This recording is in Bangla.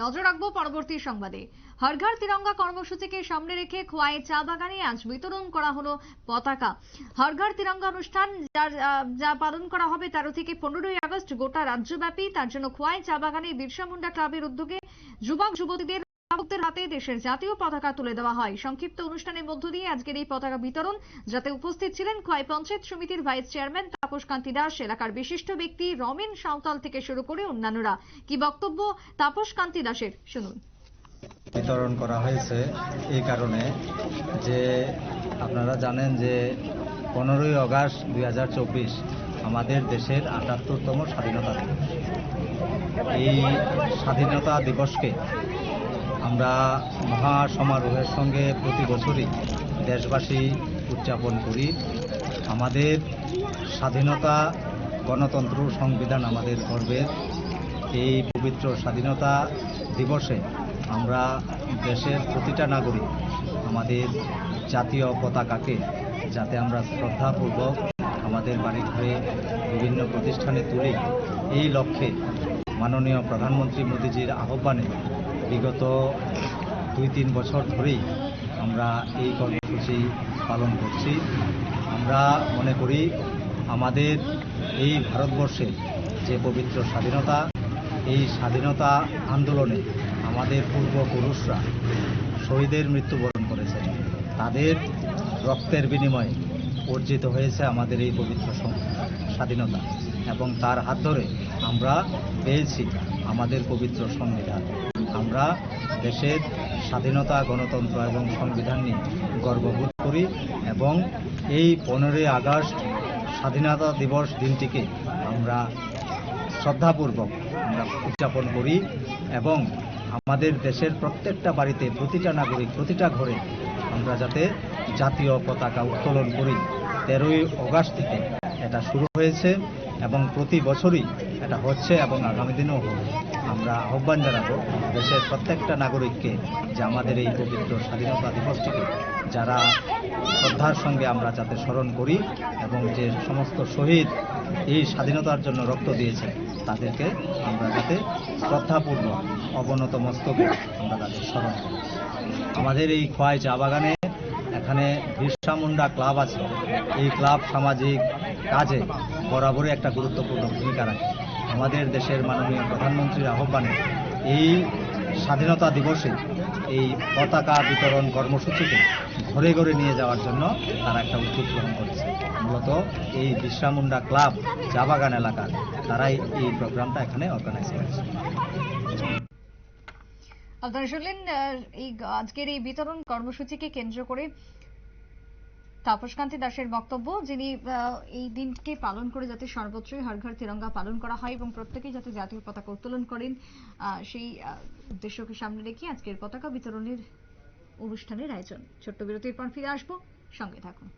নজর রাখব পরবর্তী সংবাদে। হর ঘর তিরঙ্গা কর্মসূচিকে সামনে রেখে খোয়াই চা বাগানে আজ বিতরণ করা হলো পতাকা। হর ঘর তিরঙ্গা অনুষ্ঠান যা পালন করা হবে তেরো থেকে পনেরোই আগস্ট গোটা রাজ্যব্যাপী, তার জন্য খোয়াই চা বাগানে বিরসা মুন্ডা ক্লাবের উদ্যোগে যুবক যুবতীদের অভিভাবকদের হাতে দেশের জাতীয় পতাকা তুলে দেওয়া হয়। সংক্ষিপ্ত অনুষ্ঠানের মধ্য দিয়ে আজকের এই পতাকা বিতরণ, যাতে উপস্থিত ছিলেন খোয়াই পঞ্চায়েত সমিতির ভাইস চেয়ারম্যান তাপস কান্তি দাস এলাকার বিশিষ্ট ব্যক্তি রমেন সাঁওতাল থেকে শুরু করে অন্যান্যরা। কি বক্তব্য তাপস কান্তি দাসের শুনুন। বিতরণ করা হয়েছে এই কারণে যে আপনারা জানেন যে পনেরোই আগস্ট দুই হাজার চব্বিশ আমাদের দেশের আটাত্তরতম স্বাধীনতা দিবস। এই স্বাধীনতা দিবসকে আমরা মহা সমারোহের সঙ্গে প্রতি বছরই দেশবাসী উদযাপন করি। আমাদের স্বাধীনতা, গণতন্ত্র সংবিধান আমাদের গর্বের। এই পবিত্র স্বাধীনতা দিবসে আমরা দেশের প্রতিটা নাগরিক, আমাদের জাতীয় পতাকাকে যাতে আমরা শ্রদ্ধাপূর্বক আমাদের বাড়ি ঘরে বিভিন্ন প্রতিষ্ঠানে তুলি, এই লক্ষ্যে মাননীয় প্রধানমন্ত্রী মোদীজির আহ্বানে বিগত দুই তিন বছর ধরেই আমরা এই কর্মসূচি পালন করছি। আমরা মনে করি আমাদের এই ভারতবর্ষে যে পবিত্র স্বাধীনতা, এই স্বাধীনতা আন্দোলনে আমাদের পূর্বপুরুষরা শহীদের মৃত্যুবরণ করেছেন। তাদের রক্তের বিনিময়ে অর্জিত হয়েছে আমাদের এই পবিত্র স্বাধীনতা এবং তার হাত ধরে আমরা পেয়েছি আমাদের পবিত্র সংবিধান। আমরা দেশের স্বাধীনতা, গণতন্ত্র এবং সংবিধান নিয়ে গর্ববোধ করি এবং এই পনেরোই আগস্ট স্বাধীনতা দিবস দিনটিকে আমরা শ্রদ্ধাপূর্বক আমরা উদযাপন করি এবং আমাদের দেশের প্রত্যেকটা বাড়িতে প্রতিটা নাগরিক, প্রতিটা ঘরে আমরা যাতে জাতীয় পতাকা উত্তোলন করি। তেরোই অগাস্ট থেকে এটা শুরু হয়েছে। এবং প্রতি বছরই এটা হচ্ছে এবং আগামী দিনেও আমরা আহ্বান জানাব দেশের প্রত্যেকটা নাগরিককে যে আমাদের এই পবিত্র স্বাধীনতা দিবসটিকে যারা শ্রদ্ধার সঙ্গে আমরা যাতে স্মরণ করি এবং যে সমস্ত শহীদ এই স্বাধীনতার জন্য রক্ত দিয়েছে তাদেরকে আমরা যাতে শ্রদ্ধাপূর্ণ অবনত মস্তকে আমরা তাদের স্মরণ করি। আমাদের এই খোয়াই চা বাগানে এখানে বিরসা মুন্ডা ক্লাব আছে। এই ক্লাব সামাজিক কাজে বরাবরই একটা গুরুত্বপূর্ণ ভূমিকা রাখে। আমাদের দেশের মাননীয় প্রধানমন্ত্রীর আহ্বানে এই স্বাধীনতা দিবসে এই পতাকা বিতরণ কর্মসূচিকে ঘরে ঘরে নিয়ে যাওয়ার জন্য তারা একটা উদ্যোগ গ্রহণ করেছে। মূলত এই বিশ্রামুন্ডা ক্লাব চা বাগান এলাকার তারাই এই প্রোগ্রামটা এখানে অর্গানাইজ করেছে। আপনারা শুনলেন এই আজকের এই বিতরণ কর্মসূচিকে কেন্দ্র করে তাপসকান্তি দাসের বক্তব্য, যিনি এই দিনকে পালন করে যাতে সর্বত্রই হর ঘর তিরঙ্গা পালন করা হয় এবং প্রত্যেকেই যাতে জাতীয় পতাকা উত্তোলন করেন সেই উদ্দেশ্যকে সামনে রেখে আজকের পতাকা বিতরণের অনুষ্ঠানের আয়োজন। ছোট্ট বিরতির পর ফিরে আসব, সঙ্গে থাকুন।